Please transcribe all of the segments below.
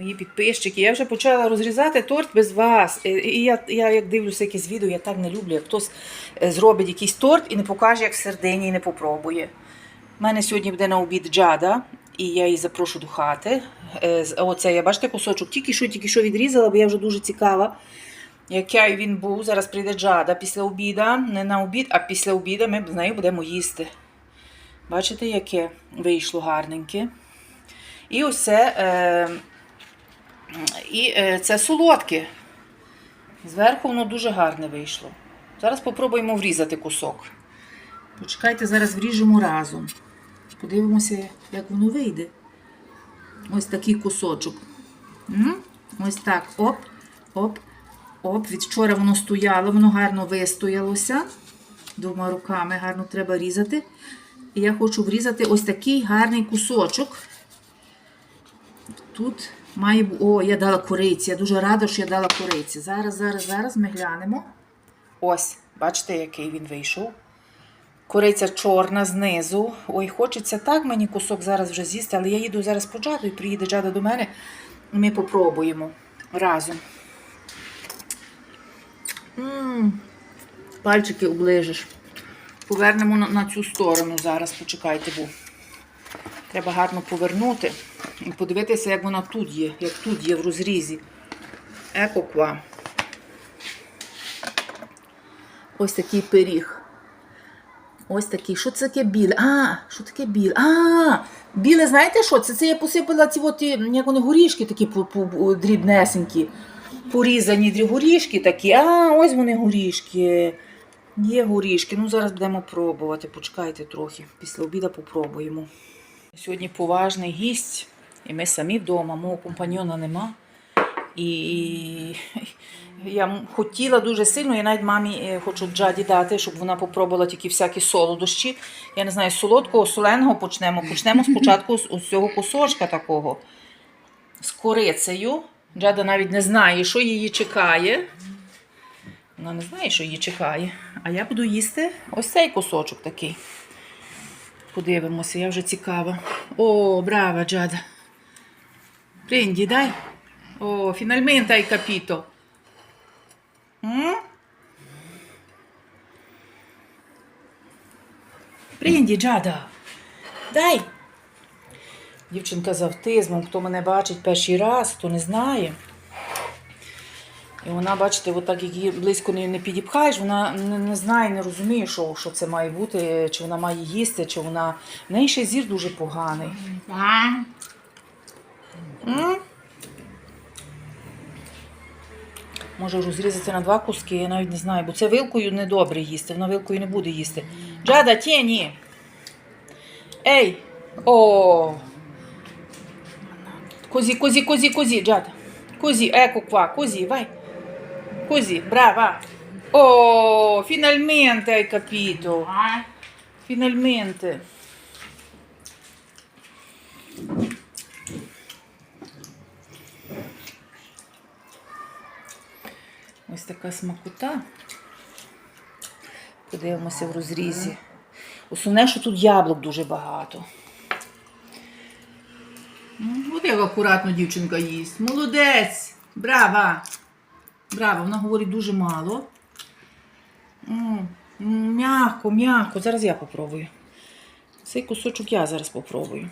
мої підписчики. Я вже почала розрізати торт без вас. Е, І я, я як дивлюся якісь відео, я так не люблю, як хтось е, зробить якийсь торт і не покаже, як всередині, і не попробує. У мене сьогодні буде на обід джада, і я її запрошу до хати. Е, Оце я бачите кусочок, тільки що, тільки що відрізала, бо я вже дуже цікава. Який він був, зараз прийде Джада після обіда, не на обід, а після обіда ми з нею будемо їсти. Бачите, яке вийшло гарненьке. І ось це, е, і, е, це солодке. Зверху воно дуже гарне вийшло. Зараз спробуємо врізати кусок. Почекайте, зараз вріжемо разом. Подивимося, як воно вийде. Ось такий кусочок. Ось так. Оп, оп, оп. Від вчора воно стояло, воно гарно вистоялося. Двома руками гарно треба різати. І я хочу врізати ось такий гарний кусочок. Тут має О, я дала кориці. Я дуже рада, що я дала кориці. Зараз, зараз, зараз ми глянемо. Ось, бачите, який він вийшов. Кориця чорна знизу. Ой, хочеться так мені кусок зараз вже з'їсти, але я їду зараз по джаду і приїде джада до мене. Ми попробуємо разом. м Пальчики оближиш. Повернемо на, на цю сторону зараз, почекайте, бо треба гарно повернути і подивитися, як вона тут є, як тут є в розрізі. Екоква. Ось такий пиріг. Ось такий. Що це таке біле? А, що таке біле? А, біле, знаєте що? Це, це я посипала ці от, як вони горішки такі дрібнесенькі. Порізані горішки такі. А, ось вони горішки. Є горішки. Ну, зараз будемо пробувати. Почекайте трохи. Після обіду попробуємо. Сьогодні поважний гість, і ми самі вдома, мого компаньйона нема. І я хотіла дуже сильно, я навіть мамі е, хочу Джаді дати, щоб вона попробувала тільки всякі солодощі. Я не знаю, з солодкого, соленого почнемо. Почнемо спочатку з цього кусочка такого. З корицею. Джада навіть не знає, що її чекає. Вона не знає, що її чекає. А я буду їсти ось цей кусочок такий. Подивимося, я вже цікава. О, брава, Джада. Prendi, dai. Oh, finalmente hai capito. Mm? Prendi, Джада. Дай. Дівчинка з автизмом, хто мене бачить перший раз, хто не знає. І вона, бачите, отак, як її близько не, підіпхаєш, вона не знає, не розуміє, що, що це має бути, чи вона має їсти, чи вона. В неї ще зір дуже поганий. Може розрізати на два куски, я навіть не знаю, бо це вилкою не добре їсти, вона вилкою не буде їсти. Джада, тіні! Ей! О! Козі, козі, козі, козі, Джада. Così, ecco qua, così, vai. Così, brava. Oh, finalmente hai capito. Ось така смакота. Подивимося в розрізі. Основне, що тут яблук дуже багато. От як акуратно дівчинка їсть. Молодець! Брава! Браво, вона говорить дуже мало. М'яко, м'яко. Зараз я попробую. Цей кусочок я зараз попробую.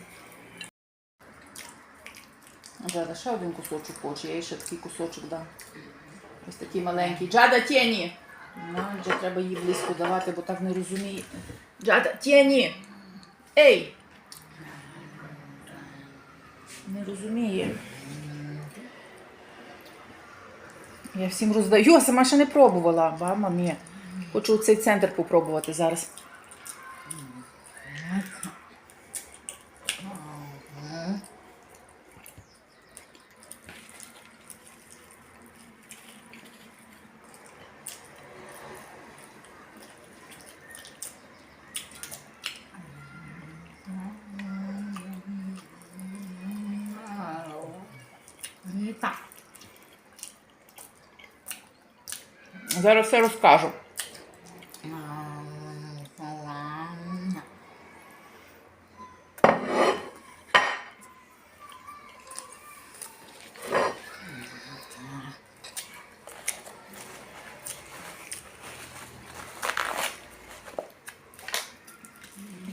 Джада, ще один кусочок хоче, я їй ще такий кусочок дам. Ось такий маленький. Джада, тіні! Ну, вже треба їй близько давати, бо так не розуміє. Джада, тіні! Ей! Не розуміє. Я всім роздаю, а сама ще не пробувала. Мама мія. Хочу цей центр попробувати зараз. Зараз все розкажу.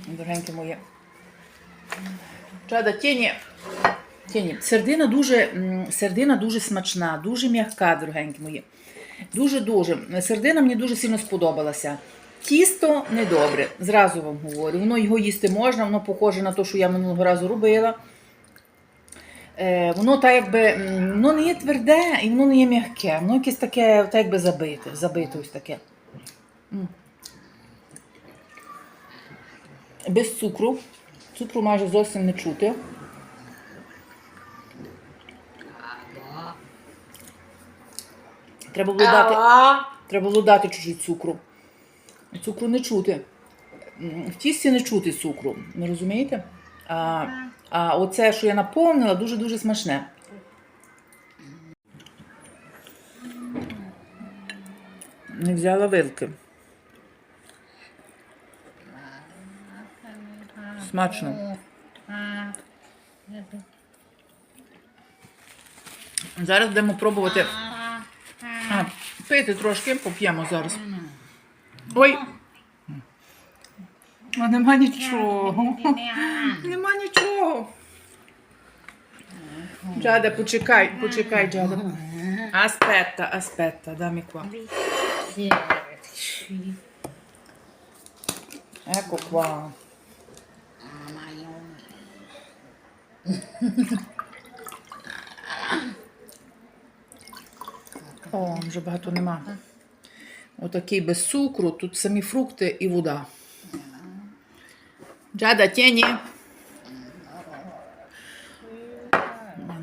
Дорогенькі мої. Чада тіні. Тіні. Сердина дуже, сердина дуже смачна, дуже м'яка, дорогенькі мої. Дуже-дуже. Сердина мені дуже сильно сподобалася. Тісто недобре, зразу вам говорю. Воно його їсти можна, воно похоже на те, що я минулого разу робила. Е, воно так якби воно не є тверде і воно не є м'яке. Воно якесь таке, так якби забите, забите ось таке. Без цукру. Цукру майже зовсім не чути. Треба було дати, треба було дати чуть-чуть цукру. Цукру не чути. В тісті не чути цукру. Не розумієте? А, а оце, що я наповнила, дуже-дуже смачне. Не взяла вилки. Смачно. Зараз будемо пробувати. Пити трошки, поп'ємо зараз. Ой. А нема нічого. Нема нічого. Джада, почекай, почекай, Джада. Аспетта, аспетта, dammi qua. Ecco qua. О, вже багато нема. Отакий без цукру, тут самі фрукти і вода. Джада, тіні.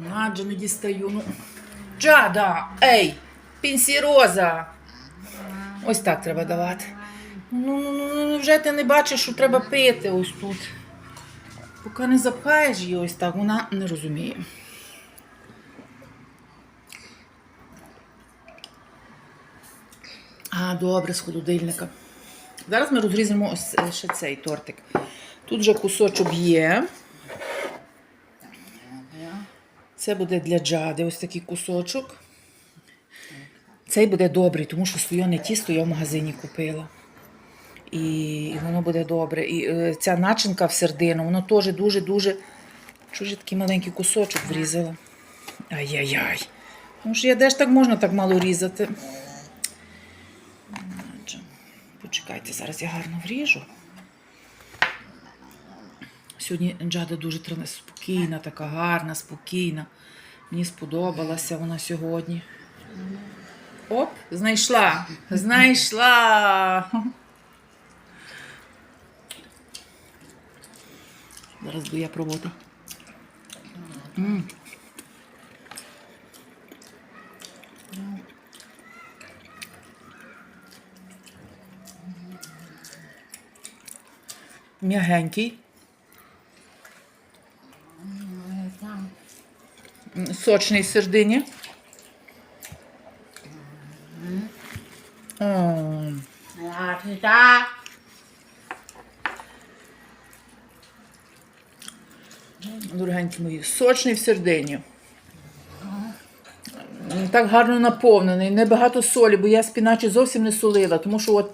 Наджа не дістаю. Ну. Джада, ей, пінсіроза. Ось так треба давати. Ну, ну, ну, ну, вже ти не бачиш, що треба пити ось тут. Поки не запхаєш її ось так, вона не розуміє. Добре, з холодильника. Зараз ми розрізаємо ось е, ще цей тортик. Тут вже кусочок є. Це буде для джади, ось такий кусочок. Цей буде добрий, тому що слоєне тісто я в магазині купила. І, воно буде добре. І е, ця начинка в сердину, воно теж дуже-дуже. Я такий маленький кусочок врізала? Ай-яй-яй. Ну ж я де ж так можна так мало різати? Адже, Почекайте, зараз я гарно вріжу. Сьогодні Джада дуже спокійна, така гарна, спокійна. Мені сподобалася вона сьогодні. Оп, знайшла. Знайшла. Зараз буду я пробувати. М'ягенький. Сочний сердині. О, дорогенькі мої, сочний в сердині. Так гарно наповнений, небагато солі, бо я спіначі зовсім не солила, тому що от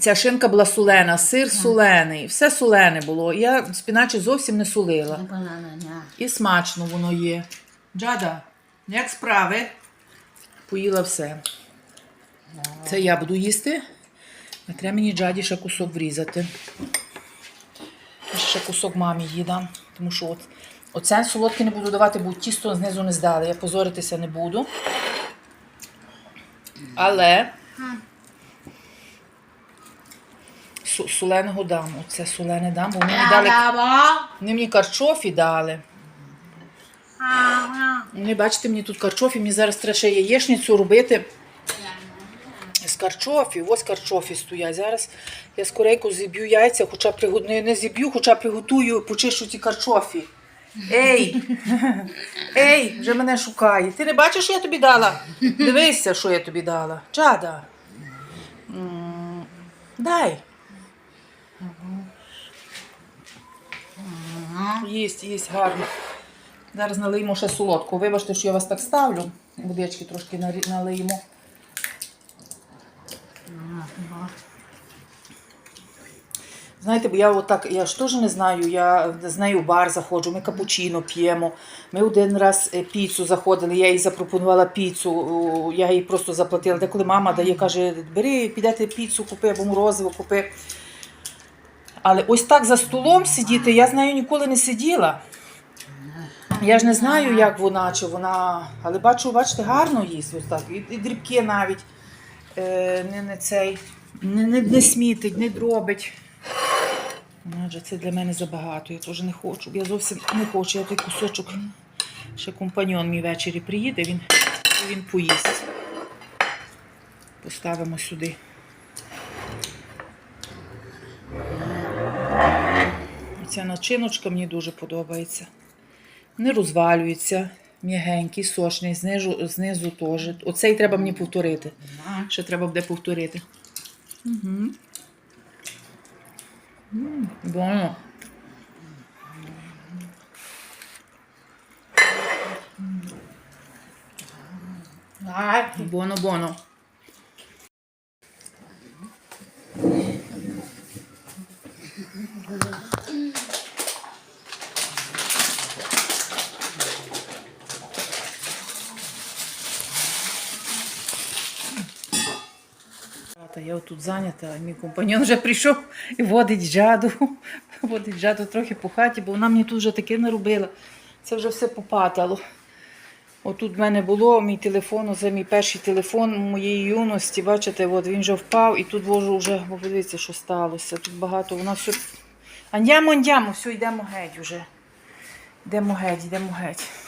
ця шинка була солена, сир солений, все солене було. Я спіначі зовсім не солила. І смачно воно є. Джада, як справи? Поїла все. Це я буду їсти. А треба мені джаді ще кусок врізати. Ще кусок мамі їдам. Тому що от, оце солодке не буду давати, бо тісто знизу не здали. Я позоритися не буду. Але су- соленого дам. Оце солене дам, бо вони мені дали. Вони мені карчофі дали. Не бачите, мені тут карчофі, мені зараз треба ще яєчницю робити з карчофів. Ось карчофі стоять. Зараз я скорейко зіб'ю яйця, хоча пригу... не, не зіб'ю, хоча приготую, почищу ці карчофі. Ей! Ей, вже мене шукає. Ти не бачиш, що я тобі дала? Дивися, що я тобі дала. Чада. М, Дай. Їсть, їсть гарно. Зараз налиємо ще солодку. Вибачте, що я вас так ставлю. Водички трошки налиємо. Знаєте, бо я отак, я ж теж не знаю, я з нею в бар заходжу, ми капучино п'ємо. Ми один раз е, піцу заходили, я їй запропонувала піцу, я їй просто заплатила. Деколи мама дає, каже, бери, підете піцу купи або морозиво купи. Але ось так за столом сидіти, я з нею ніколи не сиділа. Я ж не знаю, як вона, чи вона. Але бачу, бачите, гарно їсть ось так. І, дрібки навіть е, не, не цей, не, не, не смітить, не дробить. Адже це для мене забагато, я теж не хочу. Я зовсім не хочу, я той кусочок. Ще компаньон мій ввечері приїде, він, він поїсть. Поставимо сюди. Ця начиночка мені дуже подобається. Не розвалюється, м'ягенький, сочний, знизу, знизу теж. Оцей треба мені повторити. Ще треба буде повторити. Угу. Боно. Боно, боно. Та я тут зайнята, а мій компаньон вже прийшов і водить жаду. Водить жаду трохи по хаті, бо вона мені тут вже таке не робила. Це вже все попатало. Отут в мене було мій телефон, це мій перший телефон моєї юності. Бачите, от він вже впав і тут вожу вже, бо подивіться, що сталося. Тут багато, вона все. Андямо, андямо, все, йдемо геть вже. Йдемо геть, йдемо геть.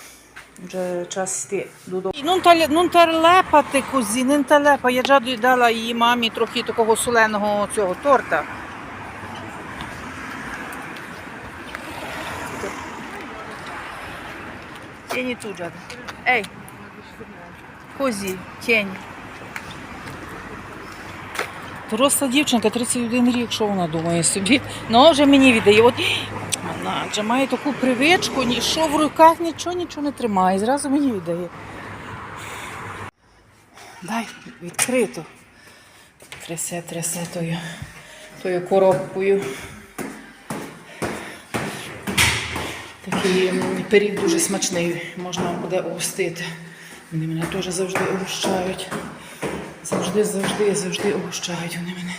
Вже час йти додому. Ну, та, ну та лепати козі, не та лепа. Я жаду дала її мамі трохи такого соленого цього торта. Тіні тут жада. Ей, козі, тінь. Доросла дівчинка, 31 рік, що вона думає собі. Ну, вже мені віддає. От вона вже має таку привичку, що в руках нічого, нічого не тримає. Зразу мені віддає. Дай відкрито. Трясе, трясе тою, тою коробкою. Такий пиріг дуже смачний, можна буде угостити. Вони мене теж завжди угощають. Завжди, завжди, завжди угощають вони мене.